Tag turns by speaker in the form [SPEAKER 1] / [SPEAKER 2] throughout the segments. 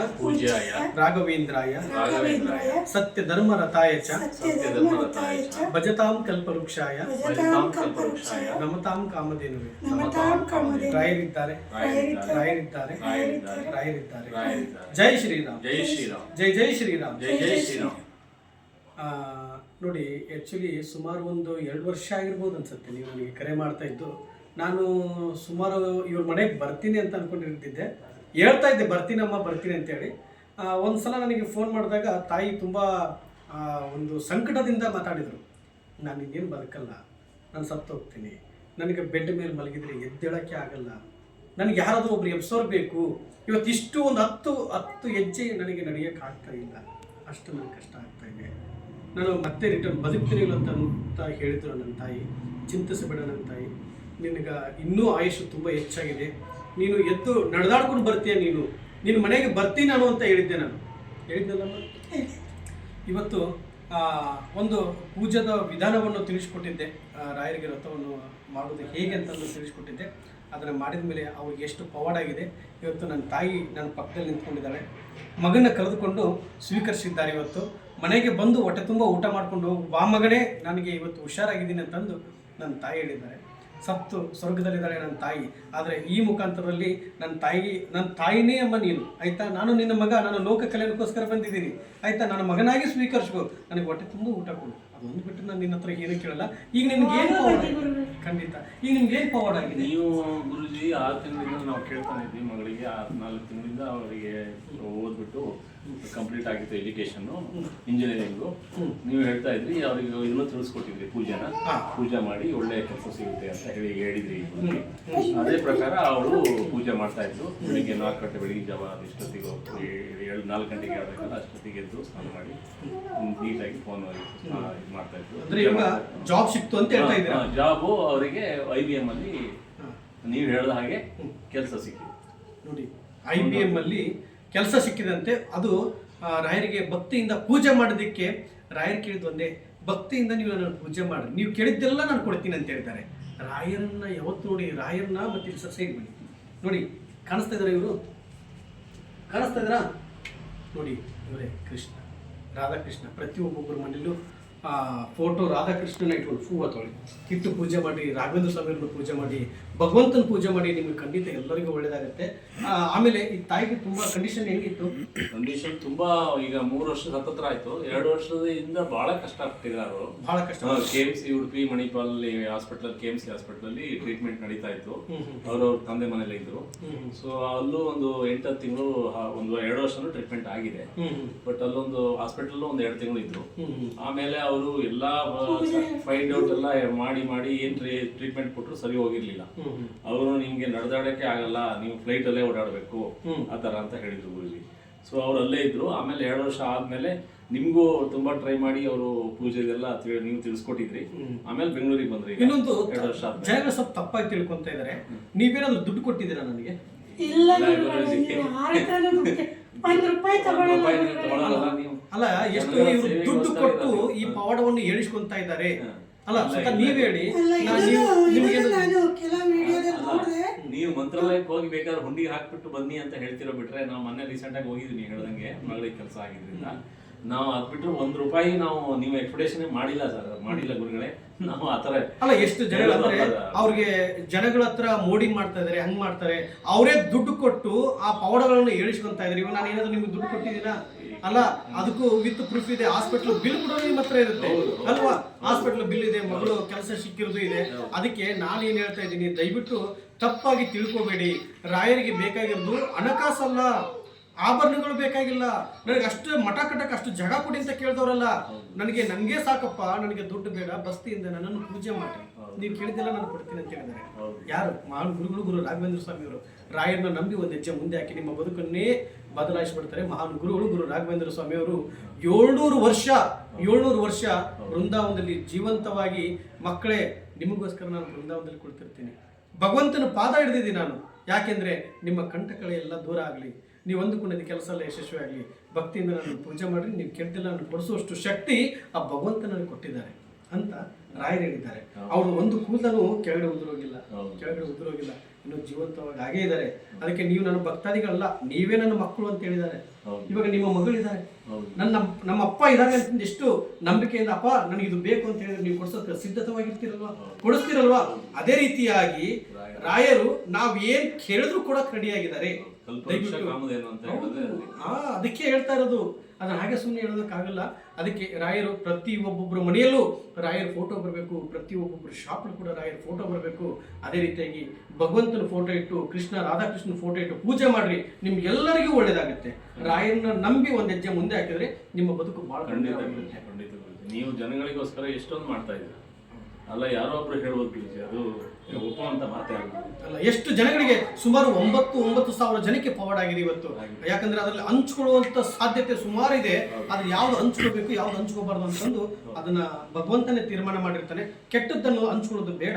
[SPEAKER 1] ಪೂಜ್ಯಾಯ
[SPEAKER 2] ರಾಘವೇಂದ್ರಾಯ.
[SPEAKER 1] ರಾಘವೇಂದ್ರಾಯ.
[SPEAKER 2] ಸತ್ಯ ಧರ್ಮ ರಥಾಯ ಚ.
[SPEAKER 1] ಸತ್ಯಧರ್ಮರತಾಯ ಚ.
[SPEAKER 2] ಭಜತಾಂ ಕಲ್ಪವೃಕ್ಷಾಯ.
[SPEAKER 1] ಭಜತಾಂ ಕಲ್ಪವೃಕ್ಷಾಯ.
[SPEAKER 2] ನಮತಾಂ ಕಾಮಧೇನುವೆ.
[SPEAKER 1] ನಮತಾಂ ಕಾಮಧೇನು
[SPEAKER 2] ರಾಯರಿದ್ದಾರೆ.
[SPEAKER 1] ರಾಯರಿದ್ದಾರೆ.
[SPEAKER 2] ರಾಯರಿದ್ದಾರೆ. ಜೈ ಶ್ರೀರಾಮ್.
[SPEAKER 1] ಜೈ ಶ್ರೀರಾಮ್.
[SPEAKER 2] ಜೈ ಜೈ ಶ್ರೀರಾಮ್.
[SPEAKER 1] ಜೈ ಜೈ ಶ್ರೀರಾಮ್.
[SPEAKER 2] ಆ, ನೋಡಿ ಆ್ಯಕ್ಚುಲಿ ಸುಮಾರು ಒಂದು ಎರಡು ವರ್ಷ ಆಗಿರ್ಬೋದು ಅನ್ಸುತ್ತೆ ನೀವು ನನಗೆ ಕರೆ ಮಾಡ್ತಾ ಇದ್ದು. ನಾನು ಸುಮಾರು ಇವ್ರ ಮನೆಗೆ ಬರ್ತೀನಿ ಅಂತ ಅನ್ಕೊಂಡಿರ್ತಿದ್ದೆ. ಹೇಳ್ತಾ ಇದ್ದೆ ಬರ್ತೀನಮ್ಮ ಬರ್ತೀನಿ ಅಂತೇಳಿ. ಒಂದು ಸಲ ನನಗೆ ಫೋನ್ ಮಾಡಿದಾಗ ತಾಯಿ ತುಂಬ ಒಂದು ಸಂಕಟದಿಂದ ಮಾತಾಡಿದರು. ನಾನು ಇನ್ನೇನು ಬದುಕಲ್ಲ, ನಾನು ಸತ್ತು ಹೋಗ್ತೀನಿ. ನನಗೆ ಬೆಡ್ ಮೇಲೆ ಮಲಗಿದರೆ ಎದ್ದೇಳೋಕ್ಕೆ ಆಗಲ್ಲ. ನನಗೆ ಯಾರಾದರೂ ಒಬ್ರು ಎಬ್ಸೋರ್ ಬೇಕು. ಇವತ್ತು ಇಷ್ಟು ಒಂದು ಹತ್ತು ಹತ್ತು ಹೆಜ್ಜೆ ನನಗೆ ನಡೆಯೋಕ್ಕೆ ಆಗ್ತಾ ಇಲ್ಲ. ಅಷ್ಟು ನನಗೆ ಕಷ್ಟ ಆಗ್ತಾ ಇದೆ. ನಾನು ಮತ್ತೆ ರಿಟರ್ನ್ ಬದುಕ್ತೀನಿ ಅಂತ ಅಂತ ಹೇಳಿದ್ರು ನನ್ನ ತಾಯಿ. ಚಿಂತಿಸಬೇಡ ನನ್ನ ತಾಯಿ. ನಿನಗೆ ಇನ್ನೂ ಆಯುಷ್ ತುಂಬ ಹೆಚ್ಚಾಗಿದೆ. ನೀನು ಎದ್ದು ನಡೆದಾಡ್ಕೊಂಡು ಬರ್ತೀಯ ನೀನು? ನಿನ್ನ ಮನೆಗೆ ಬರ್ತೀನಿ ನಾನು ಅಂತ ಹೇಳಿದ್ದೆ ನಾನು. ಹೇಳಿದ್ದಲ್ಲಮ್ಮ ಇವತ್ತು ಒಂದು ಪೂಜಾದ ವಿಧಾನವನ್ನು ತಿಳಿಸ್ಕೊಟ್ಟಿದ್ದೆ. ರಾಯರಿಗೆ ರಥವನ್ನು ಮಾಡೋದು ಹೇಗೆ ಅಂತಂದು ತಿಳಿಸ್ಕೊಟ್ಟಿದ್ದೆ. ಅದನ್ನು ಮಾಡಿದ ಮೇಲೆ ಅವ್ರಿಗೆ ಎಷ್ಟು ಪವಾಡಾಗಿದೆ ಇವತ್ತು ನನ್ನ ತಾಯಿ ನನ್ನ ಪಕ್ಕದಲ್ಲಿ ನಿಂತ್ಕೊಂಡಿದ್ದಾಳೆ. ಮಗನ ಕರೆದುಕೊಂಡು ಸ್ವೀಕರಿಸಿದ್ದಾರೆ ಇವತ್ತು. ಮನೆಗೆ ಬಂದು ಹೊಟ್ಟೆ ತುಂಬ ಊಟ ಮಾಡಿಕೊಂಡು ಬಾ ಮಗನೇ, ನನಗೆ ಇವತ್ತು ಹುಷಾರಾಗಿದ್ದೀನಿ ಅಂತಂದು ನನ್ನ ತಾಯಿ ಹೇಳಿದ್ದಾರೆ. ಸತ್ತು ಸ್ವರ್ಗದಲ್ಲಿದ್ದಾಳೆ ನನ್ನ ತಾಯಿ. ಆದರೆ ಈ ಮುಖಾಂತರದಲ್ಲಿ ನನ್ನ ತಾಯಿ, ನನ್ನ ತಾಯಿನೇ ಅಮ್ಮ ನೀನು. ಆಯ್ತಾ? ನಾನು ನಿನ್ನ ಮಗ, ನಾನು ಲೋಕ ಕಲ್ಯಾಣಕ್ಕೋಸ್ಕರ ಬಂದಿದ್ದೀನಿ. ಆಯಿತಾ? ನನ್ನ ಮಗನಾಗಿ ಸ್ವೀಕರಿಸ್ಬೋದು ನನಗೆ ಹೊಟ್ಟೆ ತುಂಬ ಊಟ ಕೊಡು. ಅದೊಂದು ಬಿಟ್ಟು ನಾನು ನಿನ್ನ ಹತ್ರ ಏನು ಕೇಳಲ್ಲ. ಈಗ ನಿನ್ಗೆ ಏನು ಖಂಡಿತ. ಈಗ ನಿಮ್ಗೆ ಏನು ಪವರ್ ಆಗಿದೆ?
[SPEAKER 1] ನೀವು ಗುರುಜಿ ಆರು ತಿಂಗಳಿಂದ ನಾವು ಕೇಳ್ತಾ ಇದ್ವಿ ಮಗಳಿಗೆ. ಆರು ನಾಲ್ಕು ತಿಂಗಳಿಂದ ಅವರಿಗೆ ಓದ್ಬಿಟ್ಟು ಕಂಪ್ಲೀಟ್ ಆಗಿತ್ತು ಎಜುಕೇಶನ್ನು ಇಂಜಿನಿಯರಿಂಗು ನೀವು ಹೇಳ್ತಾ ಇದ್ರಿ ಅವ್ರಿಗೆ ಇದನ್ನು ತಿಳಿಸ್ಕೊಟ್ಟಿದ್ರಿ ಪೂಜೆನ.
[SPEAKER 2] ಹಾ.
[SPEAKER 1] ಪೂಜೆ ಮಾಡಿ ಒಳ್ಳೆ ಕೆಲಸ ಸಿಗುತ್ತೆ ಅಂತ ಹೇಳಿ ಹೇಳಿದ್ರಿ ಅದೇ ಪ್ರಕಾರ ಅವರು ಪೂಜೆ ಮಾಡ್ತಾ ಇದ್ದು ಬೆಳಿಗ್ಗೆ ನಾಲ್ಕು ಗಂಟೆ ಬೆಳಿಗ್ಗೆ ಜಾವ ಇಷ್ಟೊತ್ತಿಗೆ ಏಳು ನಾಲ್ಕು ಗಂಟೆಗೆ ಹೇಳ್ಬೇಕಲ್ಲ ಅಷ್ಟೊತ್ತಿಗೆ ಎದ್ದು ಸ್ನಾನ ಮಾಡಿ ನೀಟಾಗಿ ಫೋನ್ ಇದು ಮಾಡ್ತಾ ಇದ್ರು.
[SPEAKER 2] ಜಾಬ್ ಸಿಕ್ತು ಅಂತ ಹೇಳ್ತಾ ಇದ್ದೀರಾ?
[SPEAKER 1] ಜಾಬು ಅವರಿಗೆ ಐ ಬಿ ಎಂ ಅಲ್ಲಿ ನೀವು ಹೇಳ್ದ ಹಾಗೆ ಕೆಲಸ ಸಿಕ್ಕಿದೆ.
[SPEAKER 2] ನೋಡಿ ಐ ಬಿ ಎಂ ಅಲ್ಲಿ ಕೆಲಸ ಸಿಕ್ಕಿದಂತೆ ಅದು ರಾಯರಿಗೆ ಭಕ್ತಿಯಿಂದ ಪೂಜೆ ಮಾಡೋದಕ್ಕೆ ರಾಯರ್ ಕೇಳಿದ್ದು ಒಂದೇ ಭಕ್ತಿಯಿಂದ ನೀವು ನನ್ನ ಪೂಜೆ ಮಾಡಿ ನೀವು ಕೇಳಿದ್ದೆಲ್ಲ ನಾನು ಕೊಡ್ತೀನಿ ಅಂತ ಹೇಳ್ತಾರೆ ರಾಯರನ್ನ ಯಾವತ್ತು ನೋಡಿ ರಾಯರನ್ನ ಮತ್ತೆ ಸೈಡ್ ಬನ್ನಿ ನೋಡಿ, ಕಾಣಿಸ್ತಾ ಇದಾರೆ ಇವರು? ಕಾಣಿಸ್ತಾ ಇದ್ದಾರಾ ನೋಡಿ, ಇವರೇ ಕೃಷ್ಣ, ರಾಧಾಕೃಷ್ಣ. ಪ್ರತಿಯೊಬ್ಬೊಬ್ಬರ ಮನೆಯಲ್ಲೂ, ಆ ಫೋಟೋ ರಾಧಾಕೃಷ್ಣನ ಇಟ್ಕೊಂಡು ಹೂವ ತೊಳಿ ಕಿತ್ತು ಪೂಜೆ ಮಾಡಿ, ರಾಘವೇಂದ್ರ ಸ್ವಾಮಿಯವ್ರನ್ನ ಪೂಜೆ ಮಾಡಿ ಭಗವಂತನ ಪೂಜೆ ಮಾಡಿ ನಿಮಗೆ ಖಂಡಿತ ಎಲ್ಲರಿಗೂ ಒಳ್ಳೇದಾಗುತ್ತೆ. ಆಮೇಲೆ ಈ ತಾಯಿಗೆ ತುಂಬಾ ಕಂಡೀಷನ್ ಹೆಂಗಿತ್ತು?
[SPEAKER 1] ಕಂಡೀಷನ್ ತುಂಬಾ ಈಗ ಮೂರು ವರ್ಷದ ಹತ್ತತ್ರ ಆಯ್ತು. ಎರಡು ವರ್ಷದಿಂದ ಬಹಳ ಕಷ್ಟ ಪಟ್ಟಿದ್ದಾರೆ ಅವರು
[SPEAKER 2] ಬಹಳ ಕಷ್ಟ.
[SPEAKER 1] K M C Udupi Manipal hospital K M C hospital ಅಲ್ಲಿ ಟ್ರೀಟ್ಮೆಂಟ್ ನಡೀತಾ ಇತ್ತು. ಅವರು ತಂದೆ ಮನೇಲಿ ಇದ್ರು. ಸೊ ಅಲ್ಲೂ ಒಂದು ಎಂಟತ್ತು ತಿಂಗಳು ಒಂದು ಎರಡು ವರ್ಷನೂ ಟ್ರೀಟ್ಮೆಂಟ್ ಆಗಿದೆ. ಬಟ್ ಅಲ್ಲೊಂದು ಹಾಸ್ಪಿಟಲ್ ಒಂದು ಎರಡು ತಿಂಗಳು ಇದ್ರು. ಆಮೇಲೆ ಅವರು ಎಲ್ಲಾ ಫೈಂಡ್ ಔಟ್ ಎಲ್ಲ ಮಾಡಿ ಮಾಡಿ ಏನ್ ಟ್ರೀಟ್ಮೆಂಟ್ ಕೊಟ್ಟರು ಸರಿ ಹೋಗಿರ್ಲಿಲ್ಲ. ಅವರು ನಿಮ್ಗೆ ನಡೆದಾಡಕ್ಕೆ ಆಗಲ್ಲ ನೀವು ಫ್ಲೈಟ್ ಅಲ್ಲೇ ಓಡಾಡಬೇಕು. ಆ ತರ ಅಂತ ಹೇಳಿದ್ರು ಗುರುಜಿ. ಸೊ ಅವ್ರು ಅಲ್ಲೇ ಇದ್ರು. ಆಮೇಲೆ ಎರಡು ವರ್ಷ ಆದ್ಮೇಲೆ ನಿಮ್ಗೂ ತುಂಬಾ ಟ್ರೈ ಮಾಡಿ ಅವರು ಪೂಜೆ ಎಲ್ಲ ನೀವು ತಿಳಿಸ್ಕೊಟ್ಟಿದ್ರಿ. ಆಮೇಲೆ ಬೆಂಗಳೂರಿಗೆ ಬಂದ್ರಿ
[SPEAKER 2] ಇನ್ನೊಂದು
[SPEAKER 1] ಎರಡು ವರ್ಷ
[SPEAKER 2] ಜಯರ ಸ್ವಲ್ಪ ತಪ್ಪಾಗಿ ತಿಳ್ಕೊಂತ ಇದಾರೆ. ನೀವೇನಾದ್ರು ದುಡ್ಡು ಕೊಟ್ಟಿದ್ದೀರಾ ನನಗೆ?
[SPEAKER 3] ಇಲ್ಲ
[SPEAKER 2] ಅಲ್ಲ ಎಷ್ಟು ದುಡ್ಡು ಕೊಟ್ಟು ಈ ಪವಾಡವನ್ನು ಹೇಳಿಸ್ಕೊಂತ ಇದ್ದಾರೆ. ಅಲ್ಲ ನೀವ್ ಹೇಳಿ.
[SPEAKER 3] ಅಲ್ಲ
[SPEAKER 2] ನಾ-
[SPEAKER 3] ಇದನ್ನು
[SPEAKER 2] ನೀವು
[SPEAKER 3] ಇದನ್ನು ನಾನು ವಿಡಿಯೋದಲ್ಲಿ ನೋಡಿದೆ.
[SPEAKER 1] ನೀವು ಮಂತ್ರಾಲಯಕ್ಕೆ ಹೋಗಿ ಬೇಕಾದ್ರೆ ಹುಂಡಿಗೆ ಹಾಕ್ಬಿಟ್ಟು ಬನ್ನಿ ಅಂತ ಹೇಳ್ತಿರೋ ಬಿಟ್ರೆ ನಾವು ಮೊನ್ನೆ ರೀಸೆಂಟ್ ಆಗಿ ಹೋಗಿದ್ವಿ ಹೇಳ್ದಂಗೆ. ಮಗಳಿಗೆ ಕೆಲಸ ಆಗಿದ್ರಿಂದ. ನಾವು ಅದ್ ಬಿಟ್ರೆ ಒಂದ್ ರೂಪಾಯಿ ನಾವು ನೀವು ಎಕ್ಸ್ಪೆಕ್ಟೇಷನ್ ಮಾಡಿಲ್ಲ ಸರ್ ಮಾಡಿಲ್ಲ ಗುರುಗಳೇ. ನಾವು ಆತರ
[SPEAKER 2] ಅಲ್ಲ ಎಷ್ಟು ಜನಗಳು ಅಂದ್ರೆ ಅವ್ರಿಗೆ ಜನಗಳ ಹತ್ರ ಮೋಡಿ ಮಾಡ್ತಾ ಇದಾರೆ ಹಂಗ್ ಮಾಡ್ತಾರೆ. ಅವರೇ ದುಡ್ಡು ಕೊಟ್ಟು ಆ ಪೌಡರ್ಗಳನ್ನ ಏಳಿಸ್ಕೊಂತ ಇದಾರೆ. ಇವಾಗ ನಾನು ಏನಾದ್ರು ನಿಮ್ಗೆ ದುಡ್ಡು ಕೊಟ್ಟಿದ್ದೀನಾ ಅಲ್ಲ ಅದಕ್ಕೂ ವಿತ್ ಪ್ರೂಫ್ ಇದೆ. ಹಾಸ್ಪಿಟಲ್ ಬಿಲ್ ಕೂಡ ನಿಮ್ಮ ಹತ್ರ ಇರುತ್ತೆ. ಅಲ್ವಾ? ಹಾಸ್ಪಿಟಲ್ ಬಿಲ್ ಇದೆ ಮಗಳು ಕೆಲಸ ಸಿಕ್ಕಿರೋದು ಇದೆ. ಅದಕ್ಕೆ ನಾನು ಏನ್ ಹೇಳ್ತಾ ಇದ್ದೀನಿ, ದಯವಿಟ್ಟು ತಪ್ಪಾಗಿ ತಿಳ್ಕೋಬೇಡಿ. ರಾಯರಿಗೆ ಬೇಕಾಗಿರೋದು ಹಣಕಾಸಲ್ಲ. ಆಭರಣಗಳು ಬೇಕಾಗಿಲ್ಲ. ನನಗೆ ಅಷ್ಟು ಮಠ ಕಟ್ಟಕ್ಕೆ ಅಷ್ಟು ಜಾಗ ಕೊಡಿ ಅಂತ ಕೇಳಿದವರಲ್ಲ. ನನಗೆ ನನಗೆ ಸಾಕಪ್ಪ ನನಗೆ ದುಡ್ಡು ಬೇಡ ಬಸ್ತಿಯಿಂದ ನನ್ನನ್ನು ಪೂಜೆ ಮಾಡಿ ನೀವು ಕೇಳಿದೆಲ್ಲ ನಾನು ಕೊಡ್ತೀನಿ ಅಂತ ಹೇಳಿದ್ದಾರೆ. ಯಾರು? ಮಹಾನ್ ಗುರುಗಳು ಗುರು ರಾಘವೇಂದ್ರ ಸ್ವಾಮಿಯವರು. ರಾಯರನ್ನ ನಂಬಿ ಒಂದು ಹೆಜ್ಜೆ ಮುಂದೆ ಹಾಕಿ ನಿಮ್ಮ ಬದುಕನ್ನೇ ಬದಲಾಯಿಸಿಬಿಡ್ತಾರೆ. ಮಹಾನ್ ಗುರುಗಳು ಗುರು ರಾಘವೇಂದ್ರ ಸ್ವಾಮಿಯವರು. ಏಳ್ನೂರು ವರ್ಷ ಏಳ್ನೂರು ವರ್ಷ ಬೃಂದಾವನದಲ್ಲಿ ಜೀವಂತವಾಗಿ ಮಕ್ಕಳೇ ನಿಮಗೋಸ್ಕರ ನಾನು ಬೃಂದಾವನದಲ್ಲಿ ಕುಳಿತಿರ್ತೀನಿ. ಭಗವಂತನ ಪಾದ ಹಿಡಿದಿದ್ದೀನಿ ನಾನು. ಯಾಕೆಂದ್ರೆ ನಿಮ್ಮ ಕಂಟಕಗಳೆಲ್ಲ ದೂರ ಆಗಲಿ ನೀವು ಅಂದುಕೊಂಡಿದ್ದ ಕೆಲಸ ಎಲ್ಲ ಯಶಸ್ವಿ ಆಗಲಿ ಭಕ್ತಿಯಿಂದ ನಾನು ಪೂಜೆ ಮಾಡಿ ನೀವು ಕೆಟ್ಟಿಲ್ಲ ನಾನು ಕೊಡಿಸುವಷ್ಟು ಶಕ್ತಿ ಆ ಭಗವಂತ ನನಗೆ ಕೊಟ್ಟಿದ್ದಾರೆ ಅಂತ ರಾಯರು ಹೇಳಿದ್ದಾರೆ. ಅವರು ಒಂದು ಕೂದಲು ಕೆಳಗಡೆ ಉದುರೋಗಿಲ್ಲ. ಕೆಳಗಡೆ ಉದುರೋಗಿಲ್ಲ. ಇನ್ನು ಜೀವಂತವಾಗಿ ಹಾಗೇ ಇದ್ದಾರೆ. ಅದಕ್ಕೆ ನೀವು ನನ್ನ ಭಕ್ತಾದಿಗಳಲ್ಲ ನೀವೇ ನನ್ನ ಮಕ್ಕಳು ಅಂತ ಹೇಳಿದ್ದಾರೆ. ಇವಾಗ ನಿಮ್ಮ ಮಗಳಿದ್ದಾರೆ.
[SPEAKER 1] ಇದ್ದಾರೆ
[SPEAKER 2] ನನ್ನ ನಮ್ಮ ಅಪ್ಪ ಇದ್ದಾರೆ ಅಂತ ಎಷ್ಟು ನಂಬಿಕೆಯಿಂದ ಅಪ್ಪ ನನಗೆ ಇದು ಬೇಕು ಅಂತ ಹೇಳಿದ್ರೆ ನೀವು ಕೊಡಿಸೋದಕ್ಕೆ ಸಿದ್ಧತವಾಗಿರ್ತೀರಲ್ವ? ಕೊಡಿಸ್ತೀರಲ್ವಾ? ಅದೇ ರೀತಿಯಾಗಿ ರಾಯರು. ನಾವ್ ಏನ್ ಕೇಳಿದ್ರು ಕೂಡ ರೆಡಿಯಾಗಿದ್ದಾರೆ.
[SPEAKER 1] ಅದಕ್ಕೆ
[SPEAKER 2] ಹೇಳ್ತಾ ಇರೋದು. ಅದನ್ನ ಹಾಗೆ ಸುಮ್ಮನೆ ಹೇಳೋದಕ್ಕಾಗಲ್ಲ. ಅದಕ್ಕೆ ರಾಯರು ಪ್ರತಿ ಒಬ್ಬೊಬ್ಬರ ಮನೆಯಲ್ಲೂ ರಾಯರ ಫೋಟೋ ಬರಬೇಕು ಪ್ರತಿ ಒಬ್ಬೊಬ್ಬರ ಶಾಪಲ್ಲಿ ಕೂಡ ರಾಯರ ಫೋಟೋ ಬರಬೇಕು. ಅದೇ ರೀತಿಯಾಗಿ ಭಗವಂತನ ಫೋಟೋ ಇಟ್ಟು ಕೃಷ್ಣ ರಾಧಾಕೃಷ್ಣನ ಫೋಟೋ ಇಟ್ಟು ಪೂಜೆ ಮಾಡಿರಿ ನಿಮ್ಗೆಲ್ಲರಿಗೂ ಒಳ್ಳೇದಾಗುತ್ತೆ. ರಾಯರನ್ನ ನಂಬಿ ಒಂದು ಹೆಜ್ಜೆ ಮುಂದೆ ಹಾಕಿದ್ರೆ ನಿಮ್ಮ ಬದುಕು ಬಹಳ
[SPEAKER 1] ಖಂಡಿತ
[SPEAKER 2] ಖಂಡಿತ.
[SPEAKER 1] ನೀವು ಜನಗಳಿಗೋಸ್ಕರ ಎಷ್ಟೊಂದು ಮಾಡ್ತಾ ಇದ್ದೀರಾ. ಅಲ್ಲ ಯಾರೋ ಒಬ್ರು ಗುರೂಜಿ ಅದು ಒಪ್ಪುವಂತ ಮಾತೇ ಅಲ್ಲ
[SPEAKER 2] ಅಲ್ಲ ಎಷ್ಟು ಜನಗಳಿಗೆ ಸುಮಾರು ಒಂಬತ್ತು ಒಂಬತ್ತು ಸಾವಿರ ಜನಕ್ಕೆ ಫಾರ್ವರ್ಡ್ ಆಗಿದೆ ಇವತ್ತು. ಯಾಕಂದ್ರೆ ಅದರಲ್ಲಿ ಹಂಚ್ಕೊಳ್ಳುವಂತ ಸಾಧ್ಯತೆ ಸುಮಾರು ಇದೆ. ಆದ್ರೆ ಯಾವ್ದು ಹಂಚ್ಕೋಬೇಕು ಯಾವ್ದು ಹಂಚ್ಕೋಬಾರ್ದು ಅಂತಂದು ಅದನ್ನ ಭಗವಂತನೇ ತೀರ್ಮಾನ ಮಾಡಿರ್ತಾನೆ. ಕೆಟ್ಟದ್ದನ್ನು ಹಂಚ್ಕೊಳ್ಳೋದು ಬೇಡ.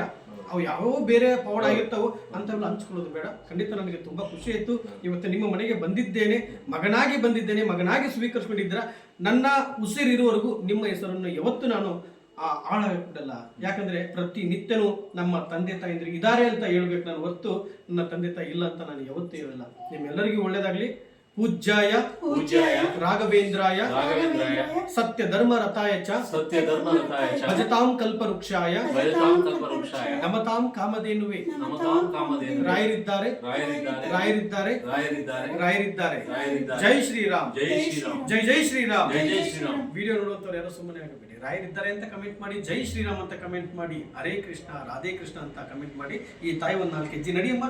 [SPEAKER 2] ಅವು ಯಾವ ಬೇರೆ ಪವಾಡ ಆಗಿರ್ತಾವೋ ಅಂಥವೆಲ್ಲ ಹಂಚ್ಕೊಳ್ಳೋದು ಬೇಡ. ಖಂಡಿತ ನನಗೆ ತುಂಬಾ ಖುಷಿ ಆಯ್ತು. ಇವತ್ತು ನಿಮ್ಮ ಮನೆಗೆ ಬಂದಿದ್ದೇನೆ ಮಗನಾಗಿ ಬಂದಿದ್ದೇನೆ ಮಗನಾಗಿ ಸ್ವೀಕರಿಸ್ಕೊಂಡಿದ್ದೀರ. ನನ್ನ ಉಸಿರಿರುವವರೆಗೂ ನಿಮ್ಮ ಹೆಸರನ್ನು ಯಾವತ್ತು ನಾನು ಆ ಆಳ ಬಿಡಲ್ಲ ಯಾಕಂದ್ರೆ ಪ್ರತಿ ನಿತ್ಯನೂ ನಮ್ಮ ತಂದೆ ತಾಯಿಂದ್ರೆ ಇದ್ದಾರೆ ಅಂತ ಹೇಳ್ಬೇಕು ನಾನು ಹೊರತು ನನ್ನ ತಂದೆ ತಾಯಿ ಇಲ್ಲ ಅಂತ ನಾನು ಯಾವತ್ತೂ ಇರಲ್ಲ ನಿಮ್ಮೆಲ್ಲರಿಗೂ ಒಳ್ಳೇದಾಗ್ಲಿ. ಪೂಜ್ಯಾಯ
[SPEAKER 1] ಪೂಜ್ಯಾಯ
[SPEAKER 2] ರಾಘವೇಂದ್ರಾಯ
[SPEAKER 1] ರಾಘವೇಂದ್ರಾಯ
[SPEAKER 2] ಸತ್ಯ ಧರ್ಮ ರಥಾಯ ಚ
[SPEAKER 1] ಸತ್ಯ ಧರ್ಮ ಚ
[SPEAKER 2] ಭಜತಾಂ ಕಲ್ಪವೃಕ್ಷಾಯ
[SPEAKER 1] ಭಜತಾಂ ಕಲ್ಪವೃಕ್ಷಾಯ
[SPEAKER 2] ನಮತಾಂ ಕಾಮಧೇನುವೆ
[SPEAKER 1] ನಮತಾಂ ಕಾಮಧೇನು
[SPEAKER 2] ರಾಯರಿದ್ದಾರೆ
[SPEAKER 1] ರಾಯರಿದ್ದಾರೆ
[SPEAKER 2] ರಾಯರಿದ್ದಾರೆ
[SPEAKER 1] ರಾಯರಿದ್ದಾರೆ
[SPEAKER 2] ರಾಯರಿದ್ದಾರೆ ಜೈ ಶ್ರೀರಾಮ್
[SPEAKER 1] ಜೈ ಶ್ರೀರಾಮ್
[SPEAKER 2] ಜೈ ಜೈ ಶ್ರೀರಾಮ್
[SPEAKER 1] ಜೈ ಜೈ ಶ್ರೀರಾಮ್
[SPEAKER 2] ವಿಡಿಯೋ ನೋಡುವಂತವ್ರು ಯಾರೋ ಸುಮ್ಮನೆ ಆಗಬೇಡಿ ರಾಯರಿದ್ದಾರೆ ಅಂತ ಕಮೆಂಟ್ ಮಾಡಿ ಜೈ ಶ್ರೀರಾಮ್ ಅಂತ ಕಮೆಂಟ್ ಮಾಡಿ ಹರೇ ಕೃಷ್ಣ ರಾಧೇ ಕೃಷ್ಣ ಅಂತ ಕಮೆಂಟ್ ಮಾಡಿ ಈ ತಾಯಿ ಒಂದು ನಾಲ್ಕು ಹೆಜ್ಜೆ ನಡಿಯಮ್ಮ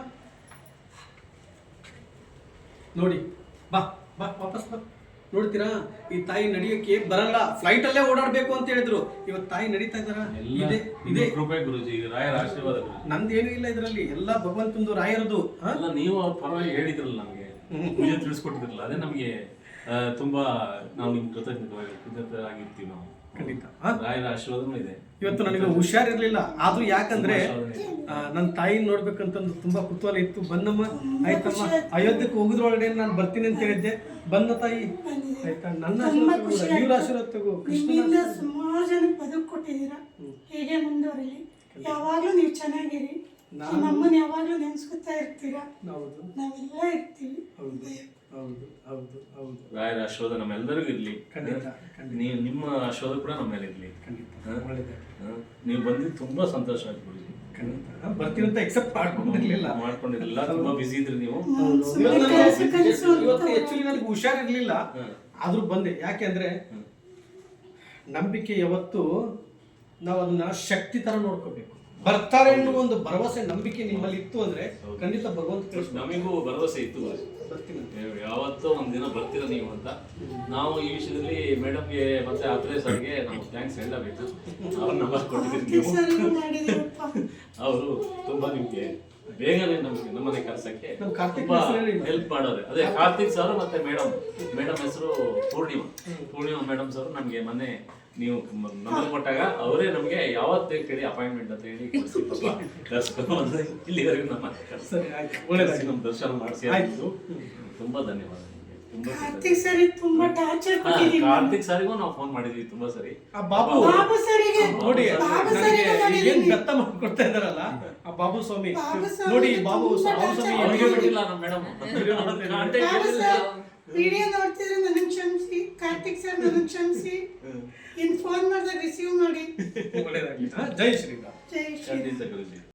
[SPEAKER 2] ನೋಡಿ ಬಾ ಬಾ ವಾಪಸ್ ಬಾ. ನೋಡ್ತೀರಾ ಈ ತಾಯಿ ನಡಿಯೋಕೆ ಬರಲ್ಲ ಫ್ಲೈಟ್ ಅಲ್ಲೇ ಓಡಾಡ್ಬೇಕು ಅಂತ ಹೇಳಿದ್ರು. ಇವತ್ತು ತಾಯಿ ನಡೀತಾ ಇದಾರ ಇದೆ ಇದೆ.
[SPEAKER 1] ಗುರುಜಿ ರಾಯರ ಆಶೀರ್ವಾದ
[SPEAKER 2] ನಂದೇನು ಇಲ್ಲ ಇದರಲ್ಲಿ ಎಲ್ಲ ಭಗವಂತಂದು ರಾಯರದು?
[SPEAKER 1] ಅಲ್ಲ ನೀವು ಅವ್ರ ಪರವಾಗಿ ಹೇಳಿದ್ರಲ್ಲ ನಮಗೆ ತಿಳಿಸ್ಕೊಟ್ಟಿದ್ರಲ್ಲ ಅದೇ ನಮಗೆ ತುಂಬಾ ನಾವು ನಿಮ್ ಕೃತಜ್ಞರಾಗಿರ್ತೀವಿ ನಾವು.
[SPEAKER 2] ಖಂಡಿತ. ಹಾ?
[SPEAKER 1] ರಾಯರ ಆಶೀರ್ವಾದನೂ ಇದೆ.
[SPEAKER 2] ಇವತ್ತು ನನಗೆ ಹುಷಾರಿರ್ಲಿಲ್ಲ ಆದ್ರೂ ಯಾಕಂದ್ರೆ ನನ್ನ ತಾಯಿ ನೋಡ್ಬೇಕಂತಂದು ತುಂಬಾ ಕುತೂಹಲ ಇತ್ತು. ಬಂದಮ್ಮ ಆಯ್ತಮ್ಮ ಅಯೋಧ್ಯಕ್ಕೆ ಹೋಗುದ್ರೊಳಗಡೆ ನಾನು ಬರ್ತೀನಿ ಅಂತ ಹೇಳಿದ್ದೆ. ಬಂದ ತಾಯಿ ಆಯ್ತಾ? ನನ್ನ ಇವ್ರ. ಆಶೀರ್ವಾದ ತಗೋ
[SPEAKER 3] ನಿಮ್ಮಿಂದ ಸುಮಾರು ಜನಕ್ಕೆ ಬದುಕು ಕೊಟ್ಟಿದ್ದೀರಾ? ಹೇಗೆ ಮುಂದುವರಿಲಿ? ಯಾವಾಗ್ಲೂ ನೀವು ಚೆನ್ನಾಗಿರಿ.
[SPEAKER 2] ನಾನು-
[SPEAKER 3] ನಮ್ಮನ್ನ ಯಾವಾಗ್ಲೂ ನೆನ್ಸ್ಕೊತಾ ಇರ್ತೀರಾ?
[SPEAKER 2] ಹೌದು.
[SPEAKER 3] ನಾವೆಲ್ಲ ಇರ್ತೀವಿ.
[SPEAKER 2] ಹೌದು ಹೌದು ಹೌದು.
[SPEAKER 1] ರಾಯರ ಆಶೀರ್ವಾದ ನಮ್ಮೆಲ್ಲರಿಗೂ ಇರಲಿ.
[SPEAKER 2] ಖಂಡಿತ, ಖಂಡಿತ.
[SPEAKER 1] ನೀವು ನಿಮ್ಮ ಆಶೀರ್ವಾದ ಕೂಡ ನಮ್ಮ ಮೇಲೆ ಇರ್ಲಿ.
[SPEAKER 2] ಖಂಡಿತ? ಒಳ್ಳೆದಾಗ್ಲಿ.
[SPEAKER 1] ನೀವು ಬಂದಿದ್ದು ತುಂಬಾ ಸಂತೋಷ ಆಯ್ತು ಗುರುಜಿ
[SPEAKER 2] ಖಂಡಿತ ಬರ್ತೀನಿ ಅಂತ ಎಕ್ಸೆಪ್ಟ್ ಮಾಡ್ಕೊಂಡಿರ್ಲಿಲ್ಲ.
[SPEAKER 1] ಮಾಡ್ಕೊಂಡಿರಲಿಲ್ಲ. ತುಂಬಾ ಬಿಸಿ ಇದ್ರಿ ನೀವು.
[SPEAKER 2] ಇವತ್ತು ಆಕ್ಚುಲಿ ನನಗೆ ಹುಷಾರಿರ್ಲಿಲ್ಲ. ಆದ್ರೂ ಬಂದೆ. ಯಾಕೆಂದ್ರೆ ನಂಬಿಕೆ ಯಾವತ್ತು ನಾವು ಅದನ್ನ ಶಕ್ತಿ ತರ ನೋಡ್ಕೋಬೇಕು. ಬರ್ತಾರೆ ಅನ್ನೋ ಒಂದು ಭರವಸೆ ನಂಬಿಕೆ ನಿಮ್ಮಲ್ಲಿ ಇತ್ತು ಅಂದ್ರೆ ಖಂಡಿತ ಭಗವಂತ ಕೃಷ್ಣ
[SPEAKER 1] ನಮಿಗೂ ಭರವಸೆ ಇತ್ತು. ಯಾವತ್ತೋ ಒಂದಿನ ಬರ್ತೀರ ನೀವು ಅಂತ. ನಾವು ಈ ವಿಷಯದಲ್ಲಿ ಮೇಡಮ್ಗೆ ಮತ್ತೆ ಆತ್ರೇಯ ಸರ್ಗೆ ನಾವು ಥ್ಯಾಂಕ್ಸ್ ಹೇಳಬೇಕು. ಅವ್ರ ನಂಬರ್ ಕೊಟ್ಟಿದ್ದೀರಿ ಅವರು ತುಂಬಾ ನಿಮ್ಗೆ ಬೇಗನೆ ನಮ್ಗೆ ನಮ್ಮನೆ ತುಂಬಾ ಹೆಲ್ಪ್ ಮಾಡೋರೆ. ಅದೇ ಕಾರ್ತಿಕ್ ಸರ್ ಮತ್ತೆ ಮೇಡಮ್. ಮೇಡಮ್ ಹೆಸರು ಪೂರ್ಣಿಮಾ. ಪೂರ್ಣಿಮಾ ಮೇಡಮ್ ಸರ್ ನಮ್ಗೆ ಮೊನ್ನೆ ನೀವು ನಂಬರ್ ಕೊಟ್ಟಾಗ ಅವರೇ ನಮ್ಗೆ ಯಾವತ್ತೇ ಕೇಳಿ ಅಪಾಯಿಂಟ್ಮೆಂಟ್ ಅಂತ ಹೇಳಿ ಇಲ್ಲಿವರೆಗೂ ನಮ್ಮ ಒಳ್ಳೆದಾಗಿ
[SPEAKER 2] ಸರಿ ಆಯ್ತು. ಒಳ್ಳೇದಾಗಿ
[SPEAKER 1] ನಮ್ಮ ದರ್ಶನ ಮಾಡಿಸಿ
[SPEAKER 2] ಆಯ್ತು.
[SPEAKER 1] ತುಂಬಾ ಧನ್ಯವಾದ ನಿಮ್ಗೆ. ತುಂಬಾ
[SPEAKER 3] ಕಾರ್ತಿಕ್ ಸರಿ ತುಂಬಾ ಟಾರ್ಚರ್ ಕೊಟ್ಟಿದ್ದೀವಿ
[SPEAKER 1] ಕಾರ್ತಿಕ್ ಸರಿಗೂ ನಾವು ಫೋನ್ ಮಾಡಿದ್ವಿ ತುಂಬಾ ಸರಿ.
[SPEAKER 2] ಆ ಬಾಬು
[SPEAKER 3] ಬಾಬು ಸರಿಗೆ
[SPEAKER 2] ನೋಡಿ
[SPEAKER 3] ಬಾಬು
[SPEAKER 2] ನನಗೆ
[SPEAKER 3] ಸರಿಗೆ
[SPEAKER 2] ಏನ್ ಬೆತ್ತ ಮಾಡ್ಕೊಡ್ತಾ ಇದಾರಲ್ಲ ಆ ಬಾಬು ಸ್ವಾಮಿ. ನೋಡಿ ಬಾಬು ಸ್ವಾಮಿ
[SPEAKER 1] ಬಿಟ್ಟಿಲ್ಲ ನಮ್ಮ ಮೇಡಮ್
[SPEAKER 3] ವಿಡಿಯೋ ನೋಡ್ತಿದ್ರೆ ನನಗೆ ಕ್ಷಮಿಸಿ ಕಾರ್ತಿಕ್ ಸರ್ ನನಗೆ ಕ್ಷಮಿಸಿ. ಇನ್ ಫೋನ್ ಮಾಡಿದಾಗ ರಿಸೀವ್ ಮಾಡಿ.
[SPEAKER 2] ಒಳ್ಳೇದಾಗ್ಲಿ. ಜೈ ಶ್ರೀರಾಮ್.
[SPEAKER 3] ಜೈ ಶ್ರೀ
[SPEAKER 1] ಖಂಡಿತ ಗುರುಜಿ